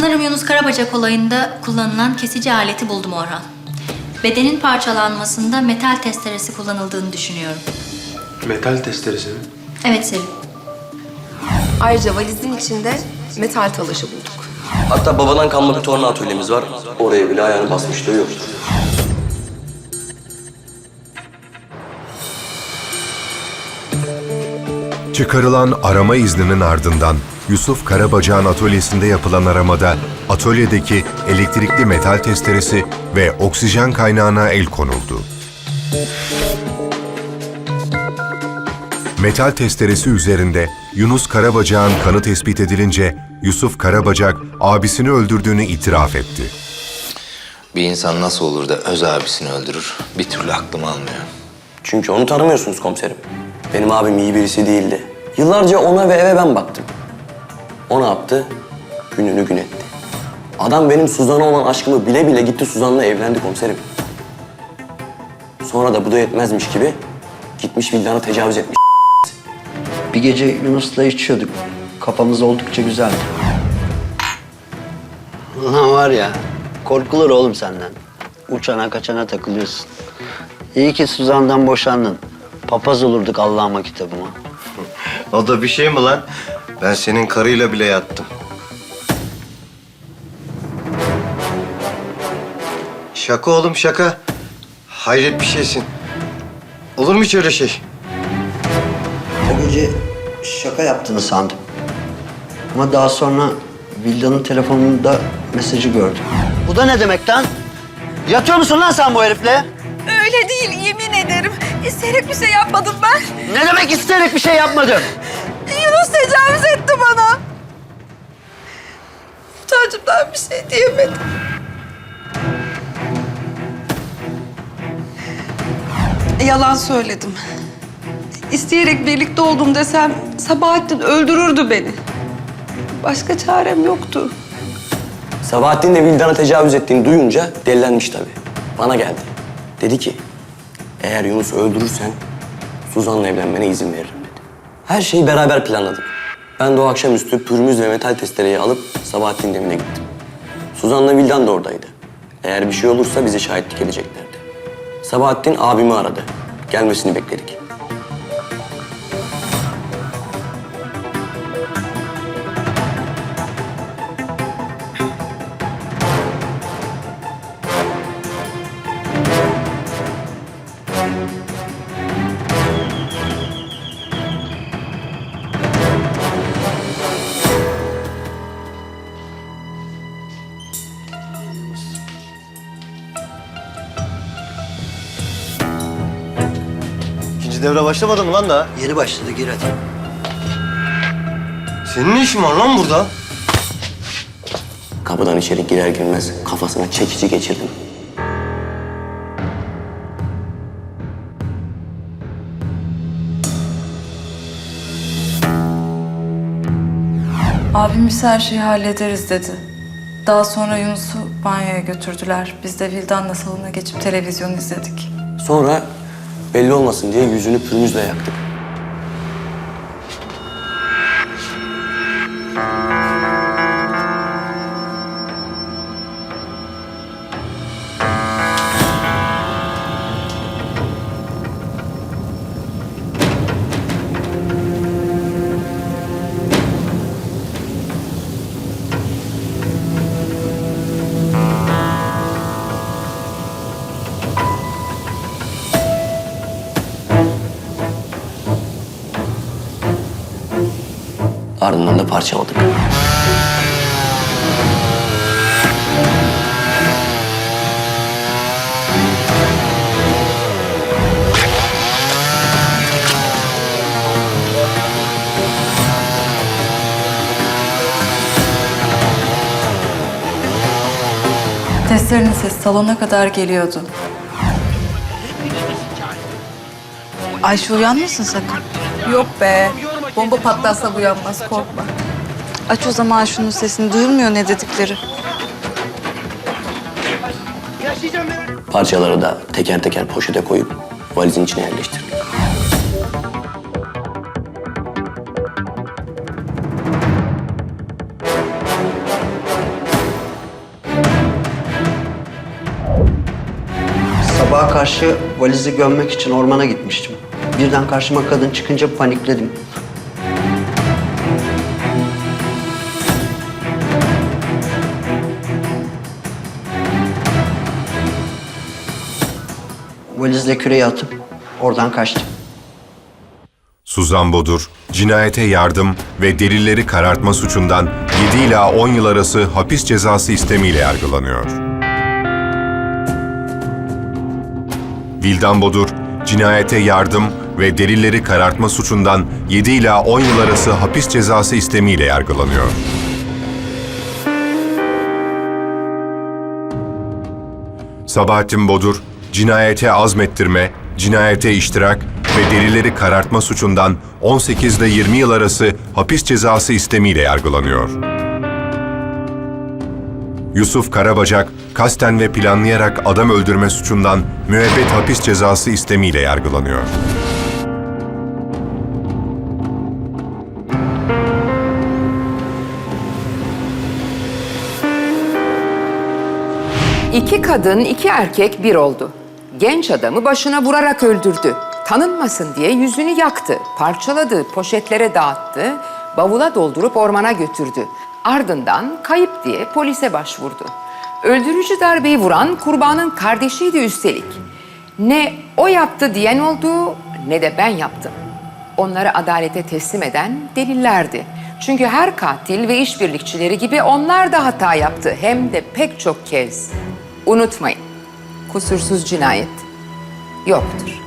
Sanırım Yunus Karabacak olayında kullanılan kesici aleti buldum Orhan. Bedenin parçalanmasında metal testeresi kullanıldığını düşünüyorum. Metal testeresi mi? Evet Selim. Ayrıca valizin içinde metal talaşı bulduk. Hatta babadan kalma bir torna atölyemiz var. Oraya bile ayağını basmışlığı yok. Çıkarılan arama izninin ardından Yusuf Karabacak'ın atölyesinde yapılan aramada atölyedeki elektrikli metal testeresi ve oksijen kaynağına el konuldu. Metal testeresi üzerinde Yunus Karabacak'ın kanı tespit edilince Yusuf Karabacak abisini öldürdüğünü itiraf etti. Bir insan nasıl olur da öz abisini öldürür bir türlü aklım almıyor. Çünkü onu tanımıyorsunuz komiserim. Benim abim iyi birisi değildi. Yıllarca ona ve eve ben baktım. O ne yaptı? Gününü gün etti. Adam benim Suzan'a olan aşkımı bile bile gitti Suzan'la evlendi komiserim. Sonra da bu da yetmezmiş gibi gitmiş Vildan'a tecavüz etmiş. Bir gece Yunus'la içiyorduk. Kafamız oldukça güzeldi. Ulan var ya, korkulur oğlum senden. Uçana kaçana takılıyorsun. İyi ki Suzan'dan boşandın. Papaz olurduk Allah'ıma kitabıma. O da bir şey mi lan? Ben senin karıyla bile yattım. Şaka oğlum şaka. Hayret bir şeysin. Olur mu hiç öyle şey? O gece şaka yaptığını sandım. Ama daha sonra Vilda'nın telefonunda mesajı gördüm. Bu da ne demek lan? Yatıyor musun lan sen bu herifle? Öyle değil yemin ederim. İsteyerek bir şey yapmadım ben. Ne demek isteyerek bir şey yapmadım? Tecavüz etti bana. Utancımdan bir şey diyemedim. Yalan söyledim. İsteyerek birlikte oldum desem Sabahattin öldürürdü beni. Başka çarem yoktu. Sabahattin de Vildan'a tecavüz ettiğini duyunca delilenmiş tabii. Bana geldi. Dedi ki, eğer Yunus'u öldürürsen Suzan'la evlenmene izin veririm. Her şeyi beraber planladık. Ben de o akşamüstü pürmüz ve metal testereyi alıp Sabahattin'in evine gittim. Suzan'la Vildan da oradaydı. Eğer bir şey olursa bize şahitlik edeceklerdi. Sabahattin abimi aradı. Gelmesini bekledik. Devre başlamadı mı lan daha? Yeni başladı gir hadi. Senin ne işin var lan burada? Kapıdan içeri girer girmez kafasına çekici geçirdim. Abimiz her şeyi hallederiz dedi. Daha sonra Yunus'u banyoya götürdüler. Biz de Vildan'la salona geçip televizyon izledik. Sonra belli olmasın diye yüzünü pürmüzle yaktık. Ardından da parçaladık. Testlerin sesi salona kadar geliyordu. Ayşe uyanmışsın sakın. Yok be. Bomba patlarsa uyanmaz korkma. Aç o zaman şunun sesini. Duyulmuyor ne dedikleri. Parçaları da teker teker poşete koyup valizin içine yerleştir. Sabaha karşı valizi gömmek için ormana gitmiştim. Birden karşıma kadın çıkınca panikledim. Valizle küreği atıp oradan kaçtım. Suzan Bodur, cinayete yardım ve delilleri karartma suçundan 7 ila 10 yıl arası hapis cezası istemiyle yargılanıyor. Vildan Bodur, cinayete yardım ve delilleri karartma suçundan 7 ila 10 yıl arası hapis cezası istemiyle yargılanıyor. Sabahattin Bodur, cinayete azmettirme, cinayete iştirak ve delilleri karartma suçundan 18 ile 20 yıl arası hapis cezası istemiyle yargılanıyor. Yusuf Karabacak, kasten ve planlayarak adam öldürme suçundan müebbet hapis cezası istemiyle yargılanıyor. İki kadın, iki erkek bir oldu. Genç adamı başına vurarak öldürdü. Tanınmasın diye yüzünü yaktı, parçaladı, poşetlere dağıttı, bavula doldurup ormana götürdü. Ardından kayıp diye polise başvurdu. Öldürücü darbeyi vuran kurbanın kardeşiydi üstelik. Ne o yaptı diyen oldu ne de ben yaptım. Onları adalete teslim eden delillerdi. Çünkü her katil ve işbirlikçileri gibi onlar da hata yaptı. Hem de pek çok kez. Unutmayın, kusursuz cinayet yoktur.